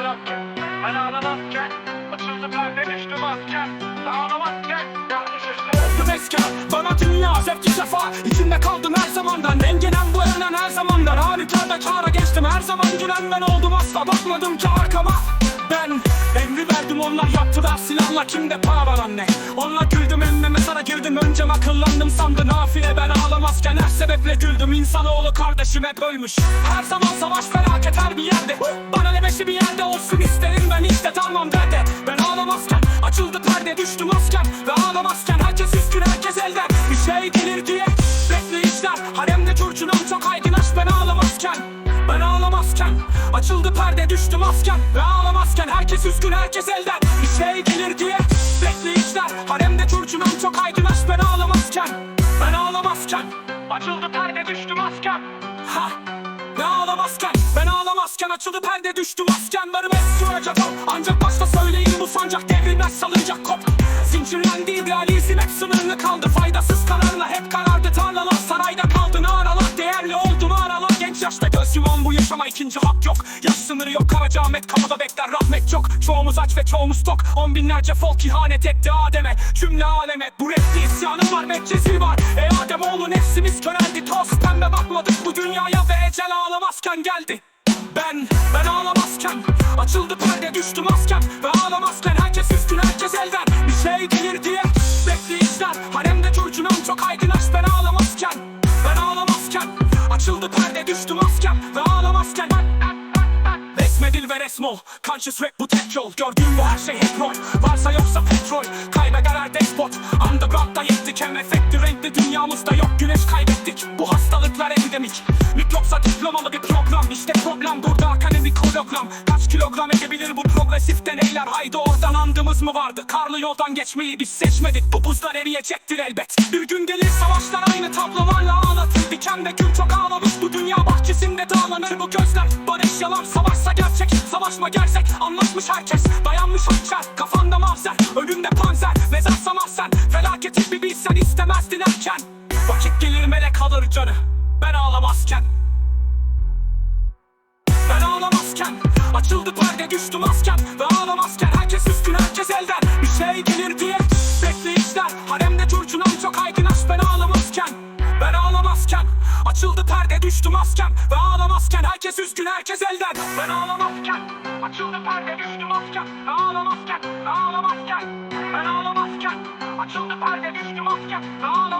ağlarken Ben ağlamazken Açıldı perde düştü masken Ağlamazken Yanlış esker Bana dünya zevki sefa. İçinde kaldım her zamandan Dengelen bu evren her zamandan. Halükarda kâra geçtim her zaman gülen ben oldum. Asla bakmadım ki arkama Ben. Emri verdim onlar yaptılar silahla. Kimde para anne? Onlar güldüm emmeme sana girdim. Öncem akıllandım sandı nafile Ben ağlamazken her sebeple güldüm. İnsanoğlu kardeşim hep ölmüş. Her zaman savaş felaket her bir yerde. Bana ne beşi bir yerde olsun isterim. Ben işte tamam derde Ben ağlamazken açıldı perde düştü maskem Ve ağlamazken açıldı perde düştü maskem Ve ağlamazken herkes üzgün herkes elden. Şey gelir diye bekleyişler Haremde curcunam çok aydınlaş ben ağlamazken. Ben ağlamazken. Açıldı perde düştü masken Ha ne ağlamazken? Ben ağlamazken açıldı perde düştü maskenlarım hep sürecek o Ancak başta söyleyin bu sancak devrilmez salınacak kop. Zincirlendi idealizm hep sınırlı kaldı. Faydasız kararla hep karardı. Tarlalar Sarayda kaldı. Naralar değerli oldu mağaralar Genç yaşta. Göz yuman bu yaşama ikinci hak sınırı yok. Karacaahmet kapıda bekler. Rahmet çok. Çoğumuz aç ve çoğumuz tok. On binlerce folk ihanet etti Adem'e. Cümle aleme. Bu rapte isyanım var. Medcezir var. Ey Ademoğlu nefsimiz köreldi. Toz pembe bakmadık. Bu dünyaya Ve ecel ağlamazken geldi. Ben, ben ağlamazken. Açıldı perde düştü maskem Ve ağlamazken ve resmol. Conscious rap bu tek yol. Gördüğüm bu her şey hep rol. Varsa yoksa petrol. Kaybeder her despot Underground'da yettik. Hem efekti renkli dünyamızda yok. Güneş kaybettik. Bu hastalıklar epidemik Mikropsa diplomalı bir program. İşte problem burada. Akademik hologram. Kaç kilogram edebilir bu progresif deneyler? Haydi oradan andımız mı vardı? Karlı yoldan geçmeyi biz seçmedik. Bu buzlar eriyecektir elbet. Bir gün gelir savaşlar aynı tablolarla ağlatır. Diken ve gül çok ağlamış. Bu dünya bahçesinde dağlanır. Bu gözler Barış yalan savaşsa gerçek. Savaşma gerçek. Anlaşmış herkes. Dayanmış hançer. Kafanda mavzer. Önünde panzer Vakit gelir melek alır canı. Ben ağlamazken. Ben ağlamazken. Açıldı perde düştü maskem Ve ağlamazken herkes üstün herkes elden. Bir şey gelir diye bekleyişler. Haremde curcunam çok aydınlaş ben ağlamazken. Ben ağlamazken. Açıldı perde düştü maskem Ve ağlamazken herkes üzgün herkes elden. Ben ağlamazken. Açıldı perde düştü masken Ağlamazken. Ağlamazken. Ben ağlamazken. Açıldı perde düştü masken Ağlamazken